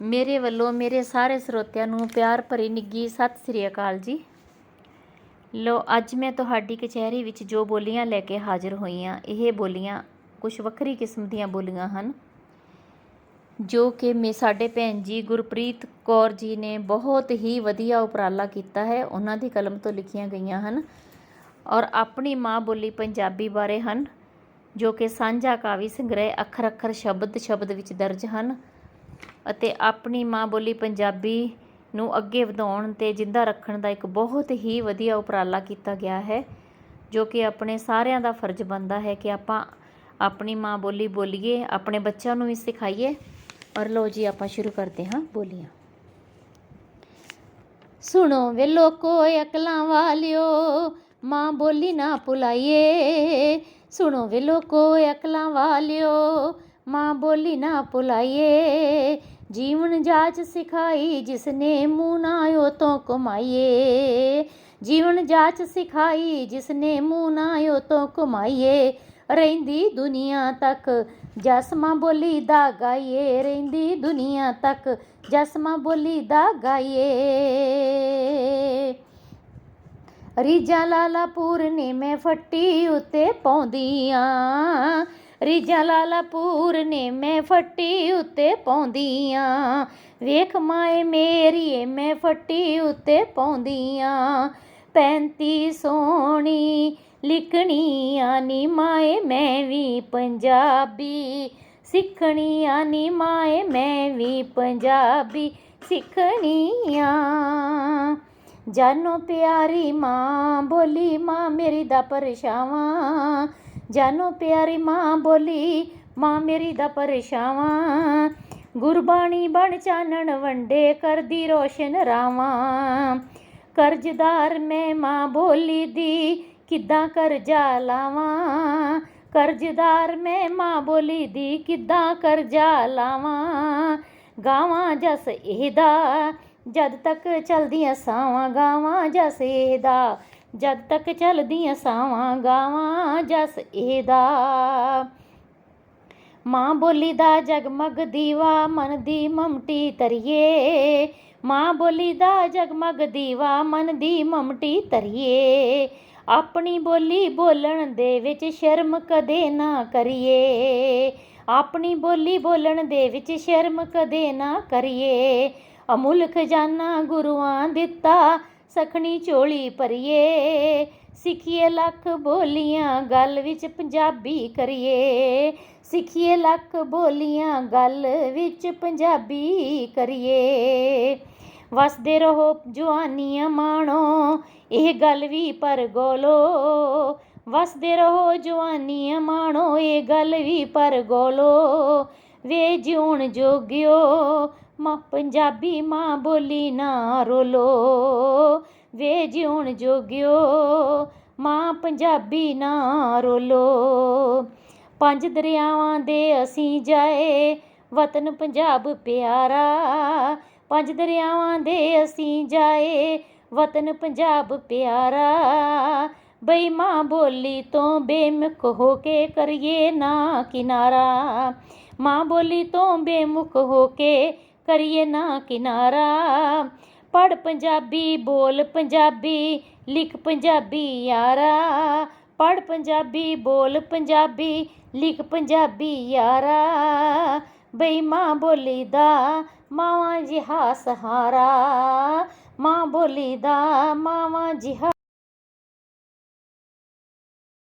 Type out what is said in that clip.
ਮੇਰੇ ਵੱਲੋਂ ਮੇਰੇ ਸਾਰੇ ਸਰੋਤਿਆਂ ਨੂੰ ਪਿਆਰ ਭਰੀ ਨਿੱਗੀ ਸਤਿ ਸ੍ਰੀ ਅਕਾਲ ਜੀ। ਲੋ ਅੱਜ ਮੈਂ ਤੁਹਾਡੀ ਕਚਹਿਰੀ ਵਿੱਚ ਜੋ ਬੋਲੀਆਂ ਲੈ ਕੇ ਹਾਜ਼ਰ ਹੋਈ ਹਾਂ ਇਹ ਬੋਲੀਆਂ ਕੁਝ ਵੱਖਰੀ ਕਿਸਮ ਦੀਆਂ ਬੋਲੀਆਂ ਹਨ। ਜੋ ਕਿ ਮੇ, ਸਾਡੇ ਭੈਣ ਜੀ ਗੁਰਪ੍ਰੀਤ ਕੌਰ ਜੀ ਨੇ ਬਹੁਤ ਹੀ ਵਧੀਆ ਉਪਰਾਲਾ ਕੀਤਾ ਹੈ, ਉਹਨਾਂ ਦੀ ਕਲਮ ਤੋਂ ਲਿਖੀਆਂ ਗਈਆਂ ਹਨ ਔਰ ਆਪਣੀ ਮਾਂ ਬੋਲੀ ਪੰਜਾਬੀ ਬਾਰੇ ਹਨ, ਜੋ ਕਿ ਸਾਂਝਾ ਕਾਵੀ ਸੰਗ੍ਰਹਿ ਅੱਖਰ ਅੱਖਰ ਸ਼ਬਦ ਸ਼ਬਦ ਵਿੱਚ ਦਰਜ ਹਨ। ਅਤੇ ਆਪਣੀ ਮਾਂ ਬੋਲੀ ਪੰਜਾਬੀ ਨੂੰ ਅੱਗੇ ਵਧਾਉਣ ਅਤੇ ਜਿੰਦਾ ਰੱਖਣ ਦਾ ਇੱਕ ਬਹੁਤ ਹੀ ਵਧੀਆ ਉਪਰਾਲਾ ਕੀਤਾ ਗਿਆ ਹੈ, ਜੋ ਕਿ ਆਪਣੇ ਸਾਰਿਆਂ ਦਾ ਫਰਜ਼ ਬਣਦਾ ਹੈ ਕਿ ਆਪਾਂ ਆਪਣੀ ਮਾਂ ਬੋਲੀ ਬੋਲੀਏ, ਆਪਣੇ ਬੱਚਿਆਂ ਨੂੰ ਵੀ ਸਿਖਾਈਏ। ਔਰ ਲੋ ਜੀ, ਆਪਾਂ ਸ਼ੁਰੂ ਕਰਦੇ ਹਾਂ ਬੋਲੀਆਂ। ਸੁਣੋ ਵੇ ਲੋਕੋ ਅਕਲਾਂ ਵਾਲਿਓ, ਮਾਂ ਬੋਲੀ ਨਾ ਭੁਲਾਈਏ। ਸੁਣੋ ਵੇ ਲੋਕੋ ਅਕਲਾਂ ਵਾਲਿਓ, ਮਾਂ ਬੋਲੀ ਨਾ ਭੁਲਾਈਏ। ਜੀਵਨ ਜਾਚ ਸਿਖਾਈ, ਜਿਸਨੇ ਮੂੰਹ ਨਾ ਓ ਤੋਂ ਕਮਾਈਏ ਜੀਵਨ ਜਾਚ ਸਿਖਾਈ, ਜਿਸਨੇ ਮੂੰਹ ਨਾ ਓ ਤੋਂ ਕਮਾਈਏ ਰਹਿੰਦੀ ਦੁਨੀਆ ਤੱਕ ਜਸਮਾ ਬੋਲੀ ਦਾ ਗਾਈਏ। ਰਹਿੰਦੀ ਦੁਨੀਆ ਤੱਕ ਜਸਮਾ ਬੋਲੀ ਦਾ ਗਾਈਏ। ਰੀਜਾ ਲਾਲਾ ਪੂਰਨੇ ਮੈਂ ਫੱਟੀ ਉੱਤੇ ਪਾਉਂਦੀਆਂ। ਰੀਜਾ ਲਾਲਾ ਪੂਰਨੇ ਮੈਂ ਫੱਟੀ ਉੱਤੇ ਪਾਉਂਦੀਆਂ। ਵੇਖ ਮਾਏ ਮੇਰੀਏ ਮੈਂ ਫੱਟੀ ਉੱਤੇ ਪਾਉਂਦੀਆਂ। ਪੈਂਤੀ ਸੋਹਣੀ ਲਿਖਣੀ ਆਨੀ ਮਾਏ, ਮੈਂ ਵੀ ਪੰਜਾਬੀ ਸਿੱਖਣੀ ਆਨੀ ਮਾਏ, ਮੈਂ ਵੀ ਪੰਜਾਬੀ ਸਿੱਖਣੀਆਂ। ਜਾਨੋ ਪਿਆਰੀ ਮਾਂ, ਬੋਲੀ ਮਾਂ, ਮੇਰੀ ਦਾ ਪਰਛਾਵਾਂ। ਜਾਨੋ ਪਿਆਰੀ ਮਾਂ ਬੋਲੀ, ਮਾਂ ਮੇਰੀ ਦਾ ਪਰਛਾਵਾਂ। ਗੁਰਬਾਣੀ ਬਣ ਚਾਨਣ ਵੰਡੇ ਕਰਦੀ ਰੋਸ਼ਨ ਰਾਵਾਂ। ਕਰਜ਼ਦਾਰ ਮੈਂ ਮਾਂ ਬੋਲੀ ਦੀ ਕਿੱਦਾਂ ਕਰਜ਼ਾ ਲਾਵਾਂ? ਕਰਜ਼ਦਾਰ ਮੈਂ ਮਾਂ ਬੋਲੀ ਦੀ ਕਿੱਦਾਂ ਕਰਜ਼ਾ ਲਾਵਾਂ? ਗਾਵਾਂ ਜਸ ਇਹਦਾ, ਜਦ ਤੱਕ ਚਲਦੀਆਂ ਸਾਵਾਂ, ਗਾਵਾਂ ਜਸ ਇਹਦਾ। ਜਦ ਤੱਕ ਚਲਦੀਆਂ ਸਾਵਾਂ ਗਾਵਾਂ, ਜਸ ਇਹਦਾ। ਮਾਂ ਬੋਲੀ ਦਾ ਜਗਮਗ ਦੀਵਾ ਮਨ ਦੀ ਮਮਟੀ ਤਰੀਏ ਮਾਂ ਬੋਲੀ ਦਾ ਜਗਮਗ ਦੀਵਾ ਮਨ ਦੀ ਮਮਟੀ ਤਰੀਏ ਆਪਣੀ ਬੋਲੀ ਬੋਲਣ ਦੇ ਵਿੱਚ ਸ਼ਰਮ ਕਦੇ ਨਾ ਕਰੀਏ। ਆਪਣੀ ਬੋਲੀ ਬੋਲਣ ਦੇ ਵਿੱਚ ਸ਼ਰਮ ਕਦੇ ਨਾ ਕਰੀਏ। ਅਮੁੱਲ ਖਜ਼ਾਨਾ ਗੁਰੂਆਂ ਦਿੱਤਾ ਸਖਣੀ ਝੋਲੀ ਭਰੀਏ, ਸਿੱਖੀਏ ਲੱਖ ਬੋਲੀਆਂ, ਗੱਲ ਵਿੱਚ ਪੰਜਾਬੀ ਕਰੀਏ। ਸਿੱਖੀਏ ਲੱਖ ਬੋਲੀਆਂ, ਗੱਲ ਵਿੱਚ ਪੰਜਾਬੀ ਕਰੀਏ। ਵਸਦੇ ਰਹੋ ਜਵਾਨੀਆਂ ਮਾਣੋ, ਇਹ ਗੱਲ ਵੀ ਪਰ ਗੋਲੋ। ਵਸਦੇ ਰਹੋ ਜਵਾਨੀਆਂ ਮਾਣੋ, ਇਹ ਗੱਲ ਵੀ ਪਰ ਗੋਲੋ। ਵੇ ਜਿਉਣ ਜੋਗਿਓ ਮਾਂ ਪੰਜਾਬੀ ਮਾਂ ਬੋਲੀ ਨਾ ਰੋਲੋ ਵੇ ਜਿਉਣ ਜੋਗਿਓ, ਮਾਂ ਪੰਜਾਬੀ ਨਾ ਰੋਲੋ। ਪੰਜ ਦਰਿਆਵਾਂ ਦੇ ਅਸੀਂ ਜਾਏ, ਵਤਨ ਪੰਜਾਬ ਪਿਆਰਾ। ਪੰਜ ਦਰਿਆਵਾਂ ਦੇ ਅਸੀਂ ਜਾਏ, ਵਤਨ ਪੰਜਾਬ ਪਿਆਰਾ। ਬਈ ਮਾਂ ਬੋਲੀ ਤੋਂ ਬੇਮੁਖ ਹੋ ਕੇ ਕਰੀਏ ਨਾ ਕਿਨਾਰਾ। ਮਾਂ ਬੋਲੀ ਤੋਂ ਬੇਮੁਖ ਹੋ ਕੇ ਕਰੀਏ ਨਾ ਕਿਨਾਰਾ। ਪੜ ਪੰਜਾਬੀ, ਬੋਲ ਪੰਜਾਬੀ, ਲਿਖ ਪੰਜਾਬੀ ਯਾਰਾ। ਪੜ ਪੰਜਾਬੀ, ਬੋਲ ਪੰਜਾਬੀ, ਲਿਖ ਪੰਜਾਬੀ ਯਾਰਾ। ਬਈ ਮਾਂ ਬੋਲੀ ਦਾ ਮਾਵਾਂ ਜਿਹਾ ਸਹਾਰਾ। ਮਾਂ ਬੋਲੀ ਦਾ ਮਾਵਾਂ ਜਿਹਾ